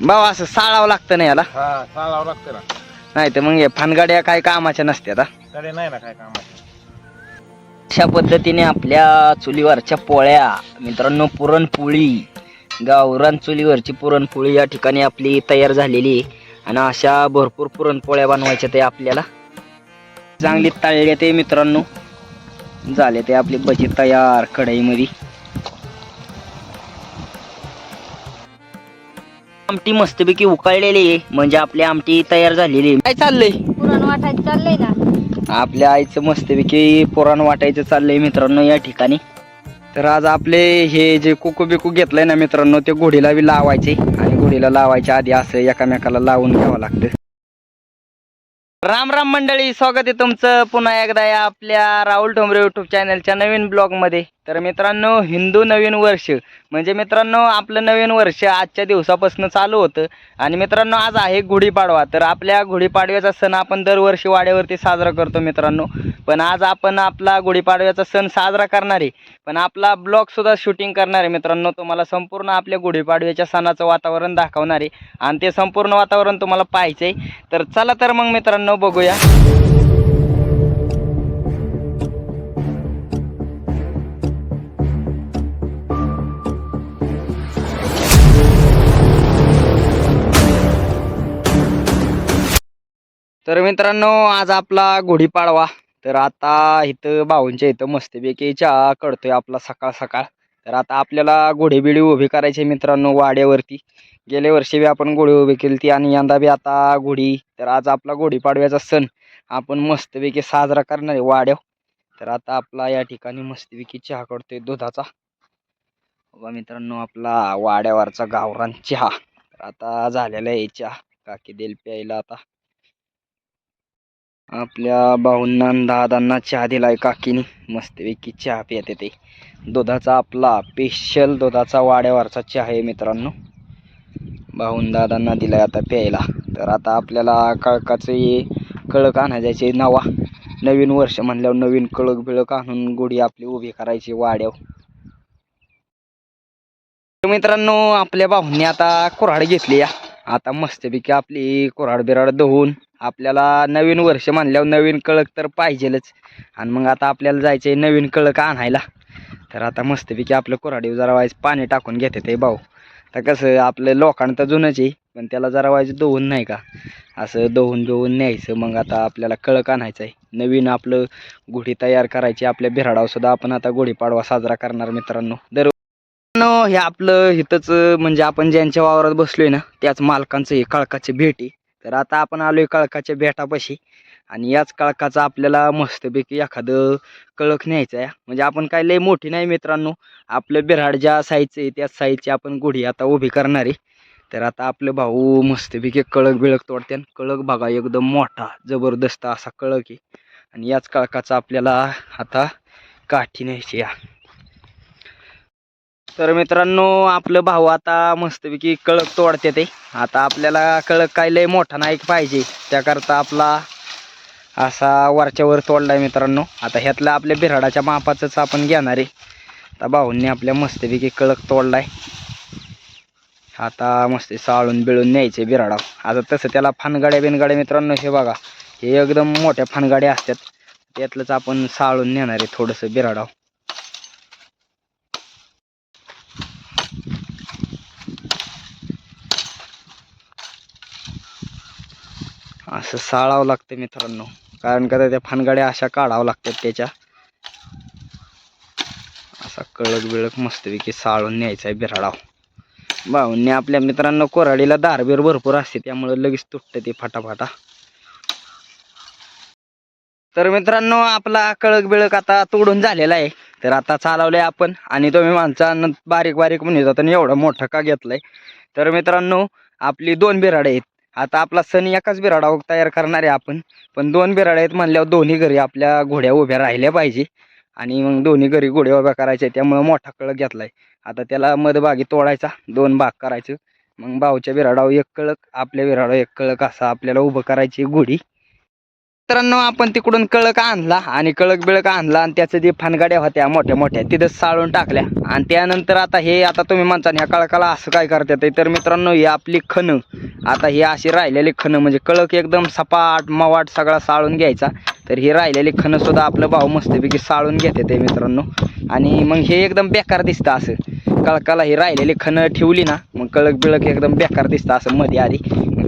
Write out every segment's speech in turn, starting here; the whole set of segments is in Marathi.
भाऊ असं साळावं लागतं ना याला? हा चालावं लागतं ना. नाही तर मग हे फानगाड्या काय कामाच्या नसत्यात. तरी नाही ना काय कामाचं अशा पद्धतीने आपल्या चुलीवरच्या पोळ्या मित्रांनो पुरणपोळी गावरान चुलीवरची पुरणपोळी या ठिकाणी आपली तयार झालेली आहे. आणि अशा भरपूर पुरणपोळ्या बनवायच्या ते आपल्याला. चांगली तळल्या ते मित्रांनो. झाले ते आपली भजी तयार कढईमध्ये. आमटी मस्तपैकी उकळलेली आहे. म्हणजे आपली आमटी तयार झालेली आहे. काय चाललंय? पुरण वाटायचं चाललंय ना. आपल्या आईचं मस्तपैकी पुराण वाटायचं चाललंय मित्रांनो या ठिकाणी. तर आज आपले हे जे कुकू बिकू घेतलंय ना मित्रांनो ते घोडीला बी लावायचे. आणि घोडीला लावायच्या आधी असं एकामेकाला लावून घ्यावं लागतं. राम राम मंडळी स्वागत आहे तुमचं पुन्हा एकदा या आपल्या राहुल ठोंबरे युट्यूब चॅनलच्या नवीन ब्लॉगमध्ये तर मित्रांनो हिंदू नवीन वर्ष. म्हणजे मित्रांनो आपलं नवीन वर्ष आजच्या दिवसापासून चालू होतं. आणि मित्रांनो आज आहे गुढीपाडवा. तर आपल्या गुढीपाडव्याचा सण आपण दरवर्षी वाड्यावरती साजरा करतो मित्रांनो. पण आज आपण आपला गुढीपाडव्याचा सण साजरा करणार आहे. पण आपला ब्लॉगसुद्धा शूटिंग करणार आहे मित्रांनो. तुम्हाला संपूर्ण आपल्या गुढीपाडव्याच्या सणाचं वातावरण दाखवणार आहे. आणि ते संपूर्ण वातावरण तुम्हाला पाहायचं आहे तर चला तर मग मित्रांनो बघूया. तर मित्रांनो आज आपला गुढीपाडवा. तर आता इथं भाऊंच्या इथं मस्तपैकी चहा कळतोय आपला सकाळ सकाळ. तर आता आपल्याला गुढीबिडी उभी करायची मित्रांनो वाड्यावरती. गेल्या वर्षी बी आपण गुढी उभी केली ती आणि यंदा बी आता गुढी. तर आज आपला गुढीपाडव्याचा सण. आपण मस्तपैकी साजरा करणार आहे वाड्यावर तर आता आपला या ठिकाणी मस्तपैकी चहा कळतोय दुधाचा. बघा मित्रांनो आपला वाड्यावरचा गावरान चहा. तर आता झालेला आहे चहा. काकी देईल प्यायला आता. आपल्या भाऊंना दादांना चहा दिलाय काकीनी. मस्तपैकी चहा पियात ते दुधाचा आपला स्पेशल दुधाचा वाड्यावरचा चहा आहे मित्रांनो. भाऊन दादांना दिलाय आता प्यायला. तर आता आपल्याला कळकाचे कळक आणायचे नवा. नवीन वर्ष म्हणल्यावर नवीन कळक बिळक आणून गुढी आपली उभी करायची वाड्याव मित्रांनो आपल्या भाऊंनी आता कुऱ्हाड घेतली या. आता मस्तपैकी आपली कुऱ्हाड बिराड धुवून आपल्याला नवीन वर्ष म्हणल्यावर नवीन कळक तर पाहिजेलच. आणि मग आता आपल्याला जायचं आहे नवीन कळक आणायला. तर आता मस्तपैकी आपलं कोराडीव जरा वाईज पाणी टाकून घेते ते भाऊ. तर कसं आपलं लोकांना तर जुनंच आहे पण त्याला जरा वाईज धुवून नाही का? असं धुवून दोहून न्यायचं मग आता आपल्याला कळक आणायचं आहे नवीन आपलं गुढी तयार करायची आपल्या बिराडावसुद्धा आपण आता गुढीपाडवा साजरा करणार मित्रांनो. दर हे आपलं इथंच म्हणजे आपण ज्यांच्या वावरात बसलोय ना त्याच मालकांचं हे कळकाचे भेट आहे. तर आता आपण आलोय कळकाच्या बेटापाशी. आणि याच कळकाचा आपल्याला मस्तपैकी एखादं कळक न्यायचं आहे. म्हणजे आपण काय लय मोठी नाही मित्रांनो. आपलं बिराड ज्या साईजचं आहे त्याच साईजची आपण गुढी आता उभी करणार आहे. तर आता आपलं भाऊ मस्तपैकी कळक बिळक तोडते आणि कळक बघा एकदम मोठा जबरदस्त असा कळक आहे. आणि याच कळकाचा आपल्याला आता काठी न्यायची या तर मित्रांनो आपलं भाऊ आता मस्तपैकी कळक तोडते ते. आता आपल्याला कळक काय लय मोठा नाही पाहिजे. त्याकरता आपला असा वरच्यावर आहे मित्रांनो. आता ह्यातला आपल्या बिराडाच्या मापाचंच आपण घेणार आहे. आता भाऊंनी आपल्या मस्तपैकी कळक तोडला आहे आता मस्त साळून बिळून न्यायचे बिराडा आता तसं त्याला फानगाड्या बिनगाड्या मित्रांनो हे बघा. हे एकदम मोठ्या फानगाड्या असतात. त्यातलंच आपण साळून नेणार आहे थोडंसं बिराडाव असं साळावं लागतं मित्रांनो. कारण का त्या फानगाड्या अशा काढावं लागतात त्याच्या. असा कळक बिळक मस्तपैकी साळून न्यायचा आहे बिराडाव. भाऊंनी आपल्या मित्रांनो कोराडीला दारबीर भरपूर असते त्यामुळे लगेच तुटतं ते फाटाफाटा. तर मित्रांनो आपला कळक बिळक आता तोडून झालेला आहे. तर आता चालवलंय आपण आणि तुम्ही माणसांना बारीक बारीक म्हणत होता आणि एवढा मोठा का घेतलाय. तर मित्रांनो आपली दोन बिराड आहेत. आता आपला सण एकाच बिराडावर हो- तयार करणार आहे आपण. पण दोन बिराड आहेत म्हणल्यावर दोन्ही घरी आपल्या घोड्या उभ्या राहिल्या पाहिजे. आणि मग दोन्ही घरी घोड्या उभ्या करायच्या त्यामुळं मोठा कळक घेतला आहे आता त्याला मधभागी तोडायचा दोन भाग करायचं. मग भाऊच्या बिराडावर एक कळक आपल्या बिराडावर एक कळक असा आपल्याला उभं करायची घोडी. मित्रांनो आपण तिकडून कळक आणला आणि कळक बिळक आणला आणि त्याचं जे फानगाड्या होत्या मोठ्या मोठ्या तिथं साळून टाकल्या. आणि त्यानंतर आता हे आता तुम्ही म्हणता ह्या कळकाला असं काय करतात? तर मित्रांनो ही आपली खणं. आता ही अशी राहिलेली खणं म्हणजे कळक एकदम सपाट मवाट सगळा साळून घ्यायचा. तर ही राहिलेली खणंसुद्धा आपलं भाऊ मस्तपैकी साळून घेते ते मित्रांनो. आणि मग हे एकदम बेकार दिसतं असं. कळकाला ही राहिलेली खणं ठेवली ना मग कळक बिळक एकदम बेकार दिसतं असं मध्ये आधी.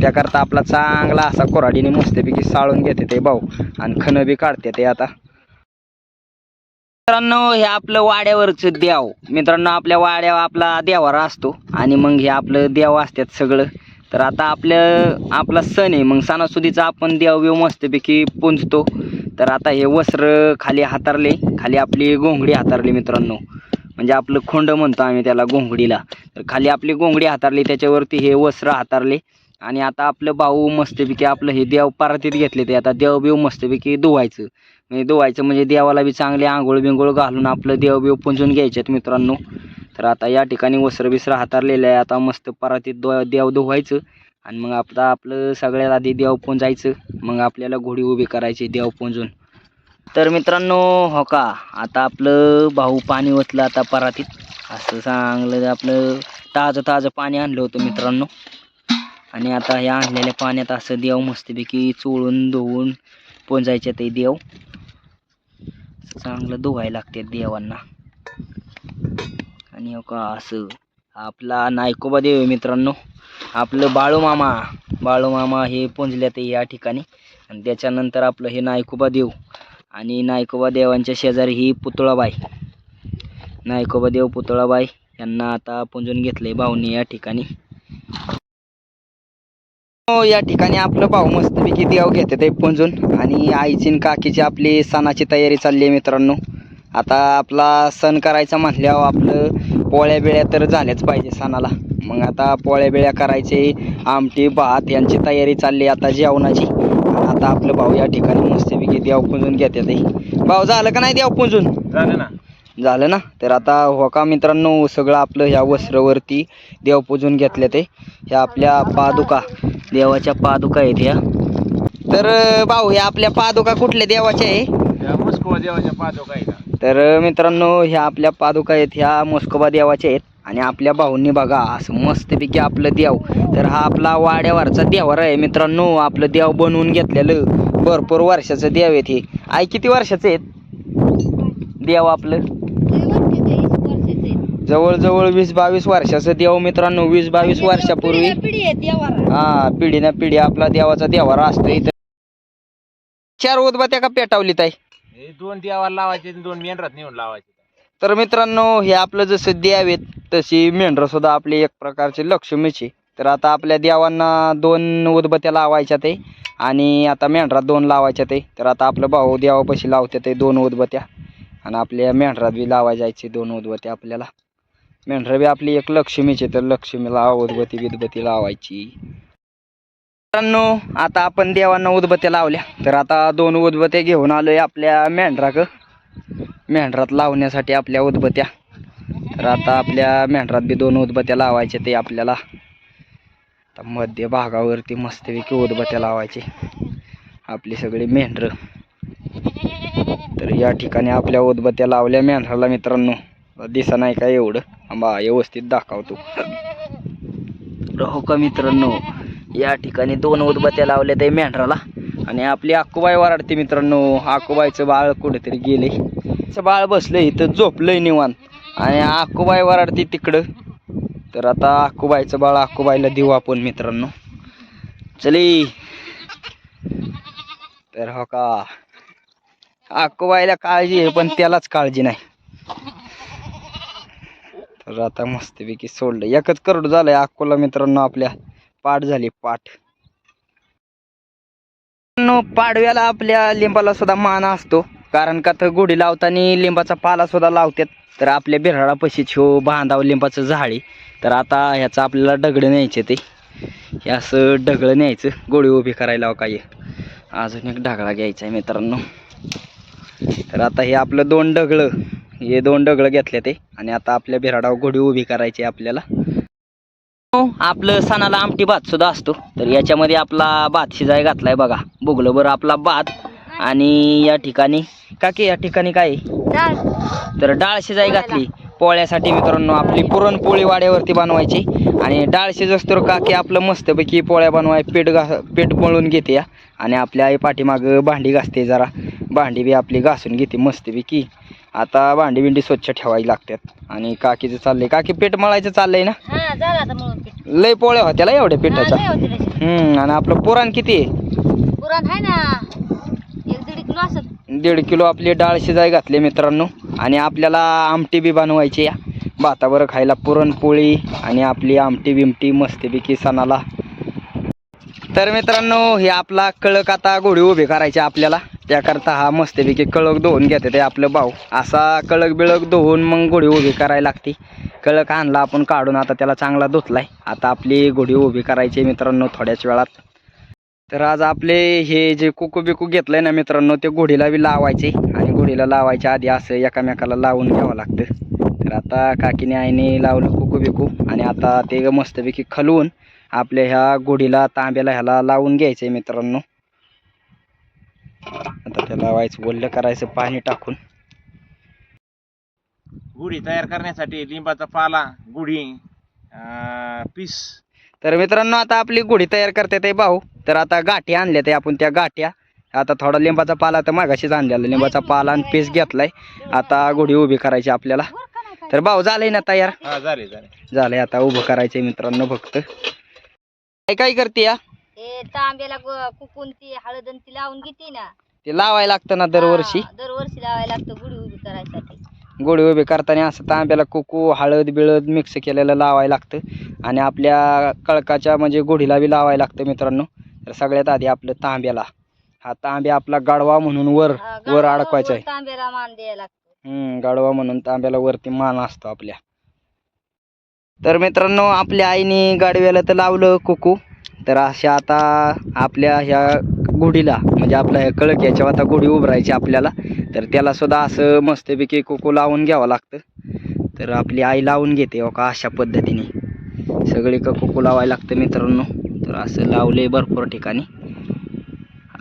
मग त्याकरता आपला चांगला असा कोराडीने मस्तपैकी साळून घेते ते भाऊ. आणि खणं बी काढते ते आता. मित्रांनो हे आपलं वाड्यावरचं देव. मित्रांनो आपल्या वाड्यावर आपला देवारा असतो. आणि मग हे आपलं देव असतात सगळं. तर आता आपलं आपला सण आहे. मग सणासुदीचा आपण देव मस्तपैकी पुंजतो. तर आता हे वस्त्र खाली हातारले. खाली आपली घोंगडी हातारली मित्रांनो. म्हणजे आपलं खोंड म्हणतो आम्ही त्याला घोंगडीला. तर खाली आपली घोंगडी हातारली. त्याच्यावरती हे वस्त्र हातारले. आणि आता आपलं भाऊ मस्तपैकी आपलं हे देव पारातीत घेतले ते. आता देव बिव मस्तपैकी धुवायचं. म्हणजे धुवायचं म्हणजे देवाला बी चांगले आंघोळ बिंघोळ घालून आपलं देव बिव पुंजून घ्यायचेत मित्रांनो. तर आता या ठिकाणी वस्त्र बिसर हातारलेलं आहे. आता मस्त परातीत दो देव धुवायचं. आणि मग आता आपलं सगळ्यात आधी देव पुंजायचं. मग आपल्याला घोडी उभी करायची देव पुंजून. तर मित्रांनो हो का? आता आपलं भाऊ पाणी ओतलं आता परातीत. असं चांगलं आपलं ताजं ताजं पाणी आणलं होतं मित्रांनो. आणि आता ह्या आणलेल्या पाण्यात असं देव मस्तपैकी चोळून धुवून पोंजायचे ते देव. चांगलं धुवायला लागते देवांना. आणि का असं आपला नायकोबा देव आहे मित्रांनो. आपलं बाळूमामा बाळूमामा हे पोंजल्यात या ठिकाणी. आणि त्याच्यानंतर आपलं हे नायकोबा देव. आणि नायकोबा देवांच्या शेजारी ही पुतळाबाई. नायकोबा देव पुतळाबाई यांना आता पुंजून घेतलंय भाऊनी या ठिकाणी. हो, या ठिकाणी आपलं भाऊ मस्तपैकी देव घेते ते पुंजून. आणि आईची काकीची आपली सणाची तयारी चालली आहे मित्रांनो. आता आपला सण करायचा म्हटल्यावर आपलं पोळ्या बिळ्या तर झाल्याच पाहिजे सणाला. मग आता पोळ्या बिळ्या करायचे आमटी भात यांची तयारी चालली आता जेवणाची. आता आपलं भाऊ या ठिकाणी मस्तपैकी देव पुंजून घेते ते. भाऊ झालं का नाही देव पुंजून? झालं ना. झालं ना? तर आता हो का मित्रांनो सगळं आपलं ह्या वस्त्रवरती देव पूजून घेतले ते. ह्या आपल्या पादुका देवाच्या पादुका आहेत ह्या. तर भाऊ ह्या आपल्या पादुका कुठल्या देवाच्या आहे? देवाच्या पाहतो काय का तर मित्रांनो ह्या आपल्या पादुका आहेत ह्या मोस्कोबा देवाच्या आहेत. आणि आपल्या भाऊंनी बघा असं मस्तपैकी आपलं देव. तर हा आपला वाड्यावरचा देवर आहे मित्रांनो. आपलं देव बनवून घेतलेलं भरपूर वर्षाचं देव आहे ते. आई किती वर्षाचं आहेत? देव आपलं. जवळजवळ वीस बावीस वर्षाचं देव मित्रांनो वीस बावीस वर्षापूर्वी. हा पिढी ना पिढी आपला देवाचा देवारा असतो इथं. चार उदबत्या का पेटावली ताई? हे दोन देवाला लावायचे दोन मेंढरात नेऊन लावायचे. तर मित्रांनो हे आपलं जसं देव आहेत तशी मेंढरं सुद्धा आपली एक प्रकारची लक्ष्मीची. तर आता आपल्या देवांना दोन उदबत्या लावायच्या ते आणि आता मेंढरात दोन लावायच्या ते तर आता आपलं भाऊ देवापाशी लावते ते दोन उदबत्या. आणि आपल्या मेंढरात बी लावा जायचे दोन उदबत्या आपल्याला. मेंढरं बी आपली एक लक्ष्मीची तर लक्ष्मीला उदबत्ती बिदबत्ती लावायची. मित्रांनो आता आपण देवांना उदबत्त्या लावल्या. तर आता दोन उदबत्त्या घेऊन आलोय आपल्या मेंढराक. मेंढरात लावण्यासाठी आपल्या उदबत्त्या. तर आता आपल्या मेंढरात बी दोन उदबत्त्या लावायचे ते आपल्याला. मध्य भागावरती मस्तपैकी उदबत्त्या लावायचे. आपली सगळी मेंढरं. तर या ठिकाणी आपल्या उदबत्त्या लावल्या मेंढराला मित्रांनो. दिसा नाही का एवढं? आंबा व्यवस्थित दाखवतो. हो का मित्रांनो? या ठिकाणी दोन उदबत्त्या लावल्या ते मेंढराला. आणि आपली आकुबाई वराडते मित्रांनो. आकुबाईचं बाळ कुठेतरी गेले बाळ बसलं इथं झोपलंय निवांत. आणि आकुबाई वराडते तिकडं. तर आता आकुबाईचं बाळ आकुबाईला देऊ आपण मित्रांनो. चले. तर हो का. आकवायला काळजी आहे पण त्यालाच काळजी नाही. तर आता मस्तपैकी सोडलं. एकच करोड झालंय अकोला मित्रांनो आपल्या पाठ झाली पाठ. पाडव्याला आपल्या लिंबाला सुद्धा मान असतो. कारण का तर गुढी लावताना लिंबाचा पाला सुद्धा लावतात. तर आपल्या बिराडापाशी छो बांधाव लिंबाचं झाडी तर आता ह्याचं आपल्याला दगड न्यायचे ते. हे असं ढगळं न्यायचं. गोळी उभी करायला काही काय? अजून एक ढगळा घ्यायचा आहे मित्रांनो. तर आता हे आपलं दोन डगळं हे दोन डगळं घेतले ते. आणि आता आपल्या बिराडावर घोडी उभी करायची आपल्याला. आपलं सणाला आमटी भात सुद्धा असतो. तर याच्यामध्ये आपला भात शिजाय घातलाय बघा. बघलं बरं आपला भात आणि या ठिकाणी काकी या ठिकाणी काय तर डाळ शिजाय घातली. पोळ्यासाठी मित्रांनो आपली पुरणपोळी वाड्यावरती बनवायची. आणि डाळ शिजस तर काकी आपलं मस्तपैकी पोळ्या बनवाय पीठ घा पीठ मळून घेते या. आणि आपल्या आई पाठीमागं भांडी घासते जरा. भांडी बी आपली घासून घेते मस्तपैकी. आता भांडी बिंडी स्वच्छ ठेवावी लागतात. आणि काकीचं चाललंय. काकी पीठ मळायचं चाललंय ना? लय पोळ्या होत्या ला एवढ्या पिठाच्या. हा. हम्म आणि आपलं पुराण किती आहे? पुरण आहे ना किलो दीड किलो आपली डाळ शिजाय घातली मित्रांनो. आणि आपल्याला आमटी बी बनवायची या. भातावर खायला पुरणपोळी आणि आपली आमटी बिमटी मस्तपैकी सणाला. तर मित्रांनो हे आपला कळक आता घोडी उभी करायची आपल्याला. त्याकरता हा मस्तपैकी कळक धुवून घेते ते आपलं भाऊ. असा कळक बिळक धुवून मग घोडी उभी करायला लागते. कळक आणला आपण काढून आता त्याला चांगला धुतलाय. आता आपली घोडी उभी करायची मित्रांनो थोड्याच वेळात. तर आज आपले हे जे कुकू बिकू घेतलंय ना मित्रांनो ते घोडीला बी लावायचे आणि घोडीला लावायच्या आधी असं एकामेकाला लावून घ्यावं लागतं. तर आता काकीने आईने लावलं कुकू बिकू आणि आता ते मस्तपैकी खलवून आपल्या ह्या घोडीला तांब्याला ह्याला लावून घ्यायचंय मित्रांनो. आता ते लावायचं ओल्लं करायचं पाणी टाकून. गुढी तयार करण्यासाठी लिंबाचा पाला गुढी पीस. तर मित्रांनो आता आपली घोडी तयार करते ते भाऊ. तर आता गाठी आणल्या ते आपण त्या गाठ्या. आता थोडा लिंबाचा पाला तर मागाशीच आणलेला. लिंबाचा पाला आणि पीस घेतलाय. आता घोडी उभी करायची आपल्याला. तर भाऊ झालंय ना तयार? हा झाले झाले झालंय आता उभं करायचंय मित्रांनो फक्त. काय काय करते या? ते तांब्याला गो- कुकून ती हळद ती लावून घेते ना. ते लावायला लागतं ना दरवर्षी? हा, दरवर्षी लावायला लागतं गुढी उभी करायसाठी. उभी करताना असं तांब्याला कुकू हळद बिळद मिक्स केलेलं लावायला लागतं. आणि आपल्या कळकाच्या म्हणजे गोडीला बी लावायला लागतं मित्रांनो. तर सगळ्यात आधी आपलं तांब्याला. हा तांब्या आपला गाडवा म्हणून वर वर अडकवायचा आहे. तांब्याला मान द्यायला लागतं. हम्म गाडवा म्हणून तांब्याला वरती मान असतो आपल्या. तर मित्रांनो आपल्या आईने गाडव्याला तर लावलं कुकू. तर अशा आता आपल्या ह्या गुढीला म्हणजे आपल्या ह्या कळक याच्यावर आता गुढी उभारायची आपल्याला. तर त्याला सुद्धा असं मस्तपैकी कुकू लावून घ्यावं लागतं. तर आपली आई लावून घेते हो का अशा पद्धतीने. सगळी कुकू लावायला लागतं मित्रांनो. तर असं लावले भरपूर ठिकाणी.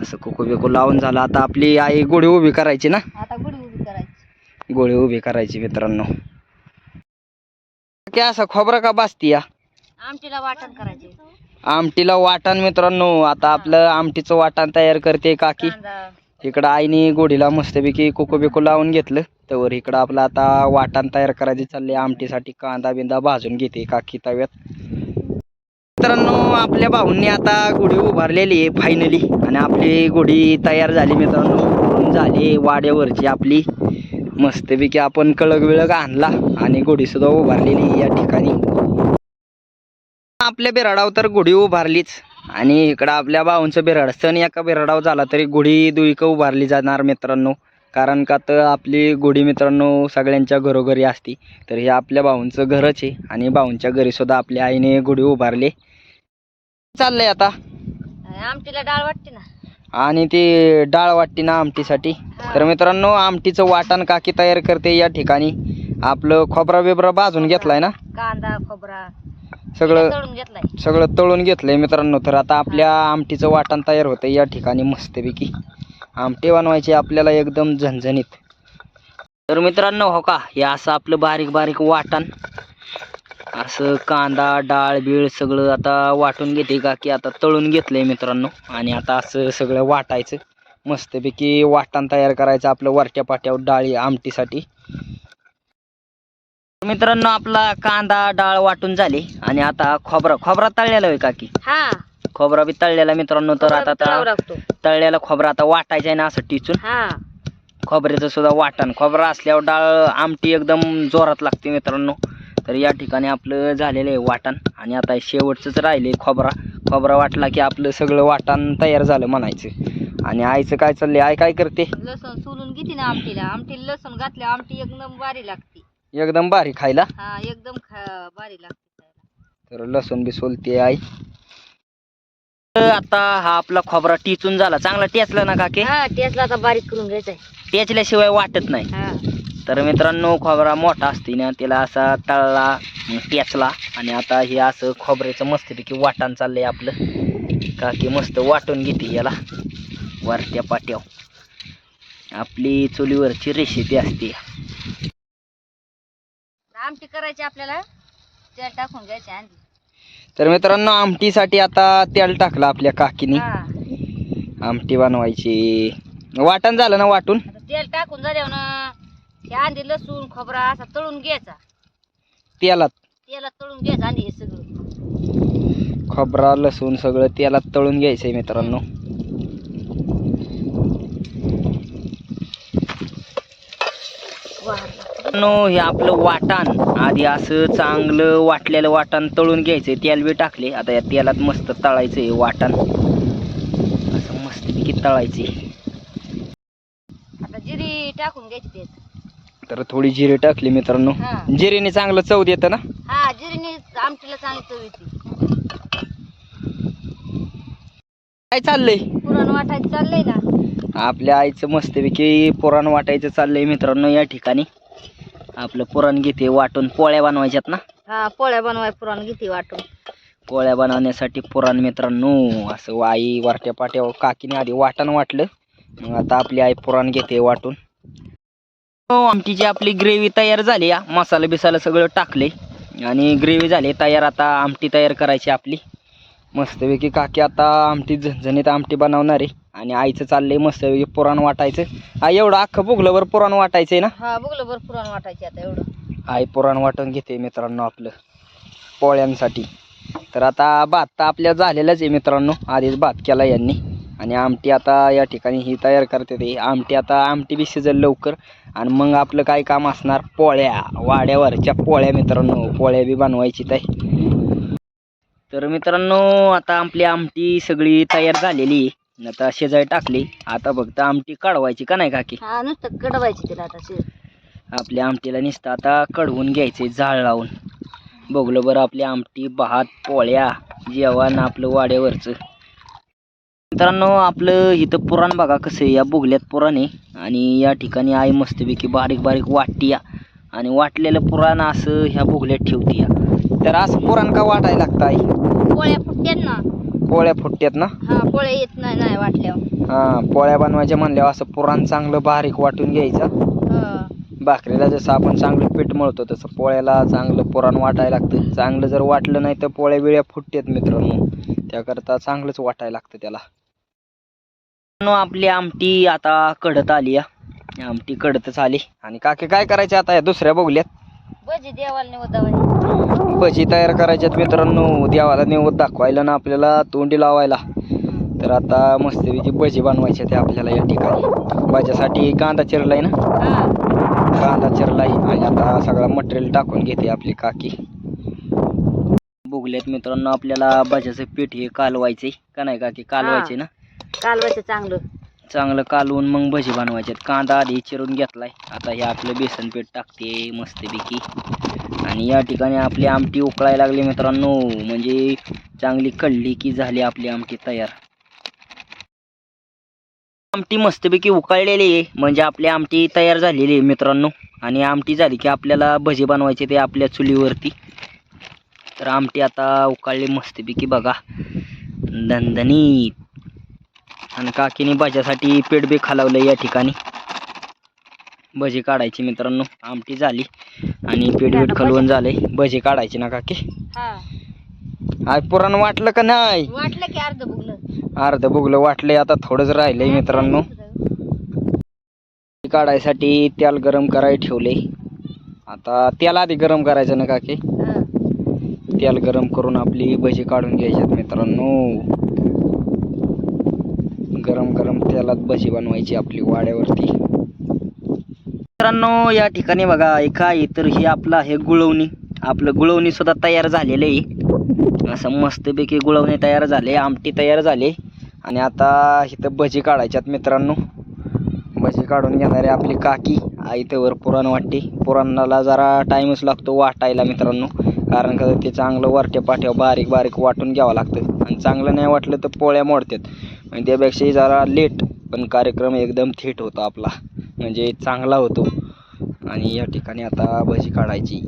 असं कुकू बिकू लावून झालं. आता आपली आई गुढी उभी करायची ना? आता गुढी उभी करायची. गोळी उभी करायची मित्रांनो. काय असं खोबरं का बासती या? आमटीला वाटण करायचे. आमटीला वाटण मित्रांनो. आता आपलं आमटीचं वाटण तयार करते काकी. इकडं आईने गोडीला मस्तपैकी कुकू बिकू लावून घेतलं. तर इकडं आपलं आता वाटण तयार करायचे चालले आमटीसाठी कांदा बिंदा भाजून घेते काकी तव्यात. मित्रांनो आपल्या भाऊंनी आता गुढी उभारलेली आहे फायनली आणि आपली गुढी तयार झाली मित्रांनो. झाली वाड्यावरची आपली. मस्तपैकी आपण कळग विळक आणला आणि गुढी सुद्धा उभारलेली या ठिकाणी. आपल्या बिराडाव तर गुढी उभारलीच. आणि इकडं आपल्या भाऊंचं बिराड सण एका बिराडाव झाला तरी गुढी दुईक उभारली जाणार मित्रांनो. कारण का तर आपली गुढी मित्रांनो सगळ्यांच्या घरोघरी असती. तर हे आपल्या भाऊंचं घरच आहे आणि भाऊंच्या घरी सुद्धा आपल्या आईने गुढी उभारली. चाललंय आता. आमटीला डाळ वाटते ना. आणि ती डाळ वाटते ना आमटीसाठी. तर मित्रांनो आमटीचं वाटण काकी तयार करते या ठिकाणी. आपलं खोबरा बिबरा भाजून घेतलाय ना? कांदा खोबरा. सगळं तळून घेतलाय. सगळं तळून घेतलंय मित्रांनो. तर आता आपल्या आमटीचं वाटण तयार होतं या ठिकाणी मस्तपैकी. आमटी बनवायची आपल्याला एकदम झणझणीत. तर मित्रांनो हो का? हे असं आपलं बारीक बारीक वाटण. असं कांदा डाळ बीळ सगळं आता वाटून घेते का की आता तळून घेतलंय मित्रांनो. आणि आता असं सगळं वाटायचं. मस्तपैकी वाटण तयार करायचं आपलं वरच्या पाट्यावर डाळी आमटीसाठी. मित्रांनो आपला कांदा डाळ वाटून झाली. आणि आता खोबरा खोबरा तळलेला आहे काकी. हा. खोबरा बी तळलेला मित्रांनो तर आता तळलेला खोबरा आता वाटायचा आहे ना असं टिचून. हा. खोबऱ्याचं सुद्धा वाटण. खोबरा असल्यावर डाळ आमटी एकदम जोरात लागते मित्रांनो. तर या ठिकाणी आपलं झालेलं आहे वाटण. आणि आता शेवटचंच राहिले खोबरा. खोबरा वाटला की आपलं सगळं वाटण तयार झालं म्हणायचं. आणि आईचं काय चाललंय? आई काय करते? लसूण सोलून घेते ना आमटीला. आमटीला लसूण घातल्या आमटी एकदम बारी लागते. एकदम भारी खायला? हा एकदम खा- बारी लागते. तर लसूण बी सोलते आई. तर आता हा आपला खोबरा टिचून झाला. चांगला टेचला ना काके? हा टेस्टला आता बारीक करून घ्यायचंय. टेचल्याशिवाय वाटत नाही. हा. तर मित्रांनो खोबरा मोठा असते ना त्याला असा तळला टेचला आणि आता हे असं खोबऱ्याचं मस्तपैकी वाटण चाललंय आपलं. काकी मस्त वाटून घेते याला. वरट्या पाट्याव आपली चुलीवरची रेसिपी असते. आमटी करायची आपल्याला. तेल टाकून घ्यायचे आधी. तर मित्रांनो आमटीसाठी आता तेल टाकलं आपल्या काकीने. आमटी बनवायची. वाटण झालं ना वाटून? तेल टाकून झाल्यावर ना हे आधी लसूण खोबरा असा तळून घ्यायचा. तेलात. तेलात तळून घ्यायचं आधी हे सगळं. खोबरा लसूण सगळं तेलात तळून घ्यायचंय मित्रांनो. मित्रांनो हे आपलं वाटण. आधी असं चांगलं वाटलेलं वाटण तळून घ्यायचंय. तेल बी टाकले. आता या तेलात मस्त तळायचंय वाटण. असं मस्तपैकी तळायचे आता जिरी टाकून घ्यायची त्यात. तर थोडी जिरे टाकली मित्रांनो. हा. जिरेने चांगलं चव देतं ना? हा जिरीने आमटीला चांगली चव येते. काय चाललंय? पुरण वाटायचं चाललंय ना? आपल्या आईचं मस्तपैकी पुराण वाटायचं चाललंय मित्रांनो या ठिकाणी. आपलं पुराण घेते वाटून. पोळ्या बनवायच्यात ना? हा पोळ्या बनवाय पुरण घेते वाटून. पोळ्या बनवण्यासाठी पुराण मित्रांनो. असं आई वरट्या पाट्या काकीने आधी वाटण वाटलं. मग आता आपली आई पुराण घेते वाटून. हो आमटीची आपली ग्रेव्ही तयार झाली या मसाला बिसाला सगळं टाकले. आणि ग्रेव्ही झाली तयार आता आमटी तयार करायची आपली. मस्तपैकी काकी आता आमटी झणझणीत आमटी बनवणार आहे. आणि आईचं चाललंय मस्तपैकी पुराण वाटायचं. आई एवढं अख्खं भुगलंवर पुराण वाटायचंय ना? हा पुरण वाटायची आता एवढं. आई पुराण वाटून घेते मित्रांनो आपलं पोळ्यांसाठी. तर आता भात तर आपल्या झालेलाच आहे मित्रांनो. आधीच भात केला यांनी. आणि आमटी आता या ठिकाणी ही तयार करते ते. आमटी आता आमटी बी शिजेल लवकर. आणि मग आपलं काय काम असणार? पोळ्या. वाड्यावरच्या पोळ्या मित्रांनो. पोळ्या बी बनवायची ताई. तर मित्रांनो आता आपली आमटी सगळी तयार झालेली. आता शिजाय टाकली. आता फक्त आमटी काढवायची का नाही काकी? नुसतं कडवायची तिला आता आपल्या आमटीला नुसतं आता कढवून घ्यायचे जाळ लावून. बघलं बरं आपली आमटी भात पोळ्या जेवण आपलं वाड्यावरचं. मित्रांनो आपलं इथं पुराण बघा कसं या बुगल्यात पुराण आहे. आणि या ठिकाणी आई मस्तपैकी बारीक बारीक वाटती या. आणि वाटलेलं पुराण असं ह्या बुगल्यात ठेवती या. तर असं पुराण का वाटायला लागतं आई? पोळ्या फुटत्यात ना. पोळ्या फुटत्यात ना? हा पोळ्या येत नाही नाही वाटल्यावर. हां पोळ्या बनवायच्या म्हणल्यावर असं पुराण चांगलं बारीक वाटून घ्यायचं. हा. भाकरीला जसं आपण चांगलं पीठ मळतो तसं पोळ्याला चांगलं पुराण वाटायला लागतं. चांगलं जर वाटलं नाही तर पोळ्या बिळ्या फुटतात मित्रांनो. त्याकरता चांगलंच वाटायला लागतं त्याला. आपली आमटी आता कडत आली या आमटी कडतच आली. आणि काकी काय करायचे आता या दुसऱ्या बघल्यात भजी देवाला भजी तयार करायच्यात मित्रांनो. देवाला निवत दाखवायला ना आपल्याला तोंडी लावायला. तर आता मस्तपैकी भजी बनवायच्या ते आपल्याला या ठिकाणी. भाज्यासाठी कांदा चिरलाय ना? कांदा चिरलाय. आणि आता सगळं मटेरियल टाकून घेते आपली काकी. बुगल्यात मित्रांनो आपल्याला भाज्याचं पीठ हे कालवायचे का नाही काकी? कालवायचे ना? कालवायचं चांगलं. चांगलं कालवून मग भजी बनवायचे कांदा आधी चिरून घेतलाय. आता हे आपलं बेसन पीठ टाकते मस्तपैकी. आणि या ठिकाणी आपली आमटी उकळायला लागली मित्रांनो. म्हणजे चांगली कळली की झाली आपली आमटी तयार. आमटी मस्तपैकी उकळलेली आहे. म्हणजे आपली आमटी तयार झालेली आहे मित्रांनो. आणि आमटी झाली की आपल्याला भजी बनवायचे ते आपल्या चुलीवरती. तर आमटी आता उकाळली मस्तपैकी बघा. दणदणीत. आणि काकीने भाज्यासाठी पेट बी खालावलं या ठिकाणी. भजी काढायची मित्रांनो आमटी झाली आणि पीठ बीट खालवून झालंय. भजी काढायची ना काकी? हा. आज पुराण वाटलं का नाही? वाटलं की अर्ध बुगलं अर्ध बुगलं वाटलंय आता थोडंच राहिलंय मित्रांनो. काढायसाठी तेल गरम करायला ठेवले आता तेल आधी गरम करायचं ना काकी. तेल गरम करून आपली भजी काढून घ्यायच्यात मित्रांनो. गरम बशी भजी बनवायची आपली वाड्यावरती. मित्रांनो या ठिकाणी बघा एका तर ही आपला हे गुळवणी. आपलं गुळवणी सुद्धा तयार झालेलं आहे. असं मस्तपैकी गुळवणी तयार झाले आमटी तयार झाली. आणि आता इथं भजी काढायच्यात मित्रांनो. भजी काढून घेणारे आपली काकी आई त्यावर पुराण वाटते. पुराणाला जरा टाईमच लागतो वाटायला मित्रांनो. कारण का ते चांगलं वरट्या पाठ्या बारीक बारीक वाटून घ्यावं लागतं. आणि चांगलं नाही वाटलं तर पोळ्या मोडतात. आणि त्यापेक्षाही जरा लेट पण कार्यक्रम एकदम थेट होतो आपला. म्हणजे चांगला होतो. आणि या ठिकाणी आता भजी काढायची.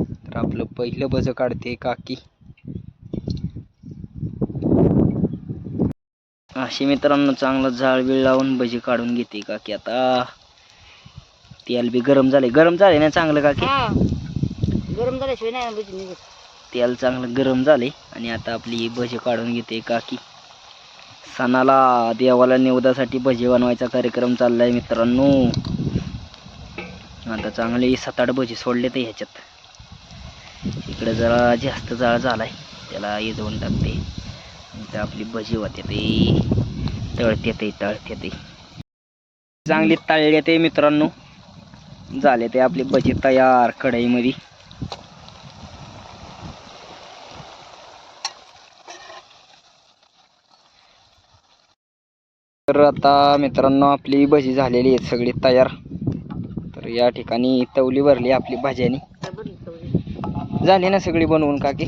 तर आपलं पहिलं भजं काढते काकी. अशी मित्रांनो चांगलं जाळ बिळ लावून भजी काढून घेते काकी आता. तेल बी गरम झाले गरम झाले ना चांगलं काकी? गरम झाल्याशिवाय नाही भजी निघत. तेल चांगलं गरम झाले आणि आता आपली भजी काढून घेते काकी. सणाला देवाला निवदासाठी भजी बनवायचा कार्यक्रम चाललाय मित्रांनो. आता चांगले सात आठ भजी सोडले ते ह्याच्यात. इकडे जरा जास्त जाळ झालाय. त्याला इजवून टाकते. आपली भजी होते ते तळते ते तळते ते चांगली तळले ते मित्रांनो. झाले ते आपली भजी तयार कढईमध्ये. तर आता मित्रांनो आपली भजी झालेली आहे सगळी तयार. तर या ठिकाणी तवली भरली आपली भाज्यानी. झाली ना सगळी बनवून काकी?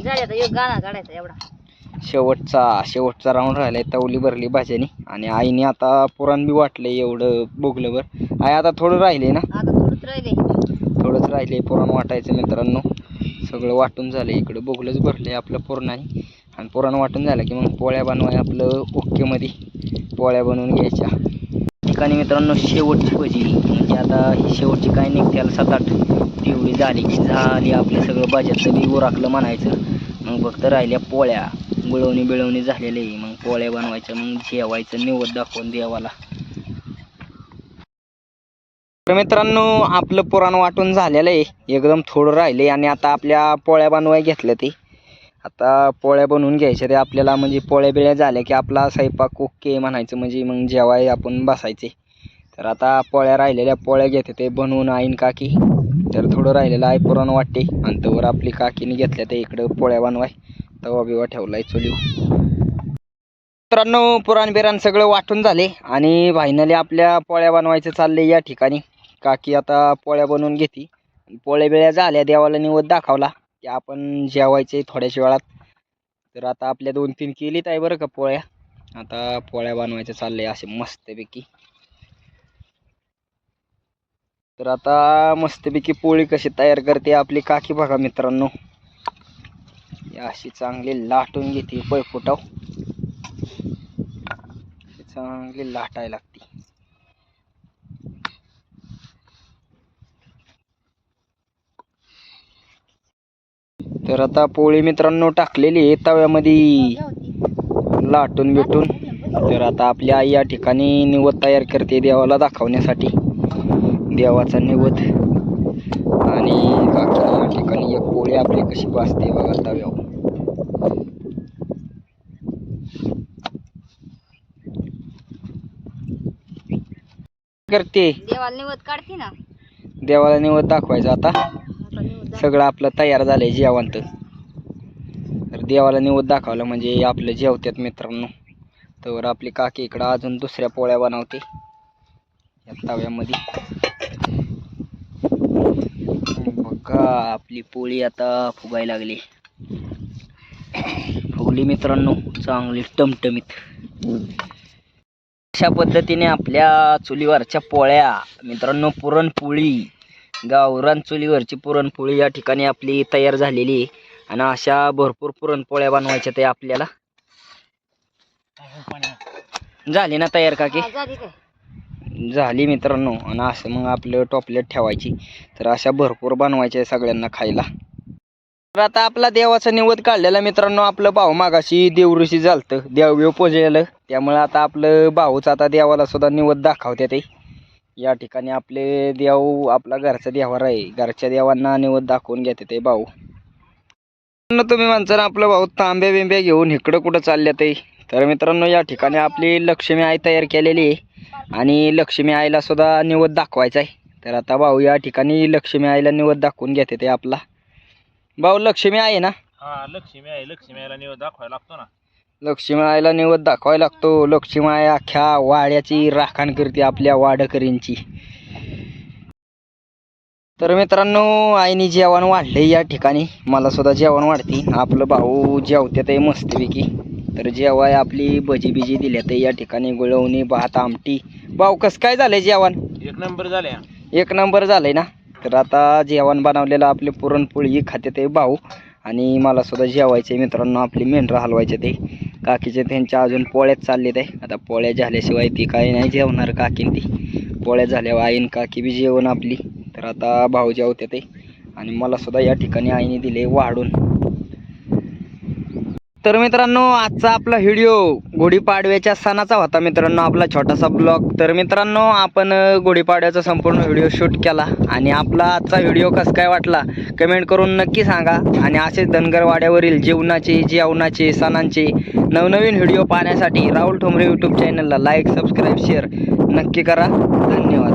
शेवटचा शेवटचा राऊंड राहिलाय तवली भरली भाज्यानी. आणि आईने आता पुरण बी वाटलंय एवढं बोगलंवर आई आता थोडं राहिले ना? आता थोडंच राहिले थोडंच राहिले पुरण वाटायचं मित्रांनो. सगळं वाटून झालं इकडं बोगलंच भरलंय आपलं पुरणाने. आणि पुराण वाटून झालं की मग पोळ्या बनवाय आपलं ओक्केमध्ये पोळ्या बनवून घ्यायच्या. ठिकाणी मित्रांनो शेवटची भजी. म्हणजे आता ही शेवटची काय निघत्याला सात आठ पिवळी झाली. की झाली आपलं सगळं भाज्याचं बी उराकलं म्हणायचं. मग फक्त राहिल्या पोळ्या. गुळवणी बिळवणी झालेले. मग पोळ्या बनवायच्या मग जेवायचं निवड दाखवून देवाला. तर मित्रांनो आपलं पुराण वाटून झालेलं आहे. एकदम थोडं राहिले आणि आता आपल्या पोळ्या बनवाय घेतल्या ते. आता पोळ्या बनवून घ्यायच्या ते आपल्याला म्हणजे पोळ्या बिळ्या झाल्या की आपला स्वयंपाक ओके म्हणायचं म्हणजे मग जेवाय आपण बसायचे. तर आता पोळ्या राहिलेल्या पोळ्या घेते ते बनवून आईन काकी. तर थोडं राहिलेलं आहे पुराण वाटते आणि आपली काकीने घेतल्या ते इकडं पोळ्या बनवाय. तवा बिवा ठेवलाय चोलीव मित्रांनो पुराण बिराण सगळं वाटून झाले आणि फायनली आपल्या पोळ्या बनवायचं चालले या ठिकाणी. काकी आता पोळ्या बनवून घेते. पोळ्या बिळ्या झाल्या देवाला निवद दाखवला. की आपण जेवायचे थोड्याशा वेळात. तर आता आपल्या दोन तीन केलीत आहे बरं का पोळ्या. आता पोळ्या बनवायच्या चाललंय असे मस्तपैकी. तर आता मस्तपैकी पोळी कशी तयार करते आपली काकी बघा मित्रांनो. अशी चांगली लाटून घेते पैफुटाव चांगली लाटायला लागते तर आता पोळी मित्रांनो टाकलेली आहे तव्यामध्ये. लाटून बिटून. तर आता आपली आई या ठिकाणी निवद तयार करते देवाला दाखवण्यासाठी. देवाचा निवद. आणि काकी या ठिकाणी एक पोळी आपली कशी भाजते बघा तव्यावर. करते. देवाला निवत काढते ना. देवाला निवद दाखवायचं आता. निवद सगळं आपलं तयार झालंय जेवण तर. देवाला निवद दाखवलं म्हणजे आपलं जेवतात मित्रांनो. तर आपली काकी इकडं अजून दुसऱ्या पोळ्या बनवते. या तव्यामध्ये. बघा आपली पोळी आता फुगायला लागली. फुगली मित्रांनो चांगली टमटमीत. अशा पद्धतीने आपल्या चुलीवरच्या पोळ्या मित्रांनो पुरणपोळी. गावरान चुलीवरची पुरणपोळी या ठिकाणी आपली तयार झालेली आहे. आणि अशा भरपूर पुरणपोळ्या बनवायच्या ते आपल्याला. झाली ना तयार काकी? झाली काय झाली मित्रांनो. आणि असं मग आपलं टॉपलेट ठेवायची. तर अशा भरपूर बनवायच्या सगळ्यांना खायला. तर आता आपला देवाचा निवद काढलेला मित्रांनो. आपलं भाऊ मागाशी देवऋषी झालतं. देवबिव पोजलेलं त्यामुळे आता आपलं भाऊच आता देवाला सुद्धा निवद दाखवते ते या ठिकाणी आपले देव आपला घरचा देवार आहे. घरच्या देवांना निवद दाखवून घेते ते भाऊ. तुम्ही म्हणताना आपलं भाऊ तांब्या बिंब्या घेऊन इकडं कुठं चालले ते तर मित्रांनो या ठिकाणी आपली लक्ष्मी आई तयार केलेली आहे. आणि लक्ष्मी आईला सुद्धा निवद दाखवायचा आहे. तर आता भाऊ या ठिकाणी लक्ष्मी आईला निवद दाखवून घेते ते आपला. भाऊ लक्ष्मी आहे ना? हा लक्ष्मी आहे. लक्ष्मी आईला निवद दाखवायला लागतो ना. लक्ष्मी आईला निवद दाखवायला लागतो. लक्ष्मी आई अख्ख्या वाड्याची राखण करते आपल्या वाडकरींची. तर मित्रांनो आईने जेवण वाढले या ठिकाणी. मला सुद्धा जेवण वाढते. आपलं भाऊ जेवते ते मस्तपैकी. तर जेवाय आपली भजी बिजी दिल्या तर या ठिकाणी गुळवणी भात आमटी. भाऊ कसं काय झालंय जेवण? एक नंबर झाल्या. एक नंबर झालंय ना? तर आता जेवण बनवलेलं आपले पुरणपोळी खाते ते भाऊ. आणि मला सुद्धा जेवायचे मित्रांनो आपली मेंढरं हलवायचे ते. काकीचे त्यांच्या अजून पोळ्याच चाललेत आहे. आता पोळ्या झाल्याशिवाय ती काही नाही जेवणार काकीन ती. पोळ्या झाल्यावर आईन काकी बी जेवण आपली. तर आता भाऊ जेवते ते आणि मला सुद्धा या ठिकाणी आईने दिले वाढून. तर मित्रांनो आजचा आपला व्हिडिओ गुढीपाडव्याच्या सणाचा होता मित्रांनो आपला छोटासा ब्लॉग. तर मित्रांनो आपण गुढीपाडव्याचा संपूर्ण व्हिडिओ शूट केला आणि आपला आजचा व्हिडिओ कसं काय वाटला कमेंट करून नक्की सांगा. आणि असेच धनगरवाड्यावरील जीवनाचे जेवणाचे सणांचे नवनवीन व्हिडिओ पाहण्यासाठी राहुल ठोंबरे यूट्यूब चॅनलला लाईक सबस्क्राईब शेअर नक्की करा. धन्यवाद.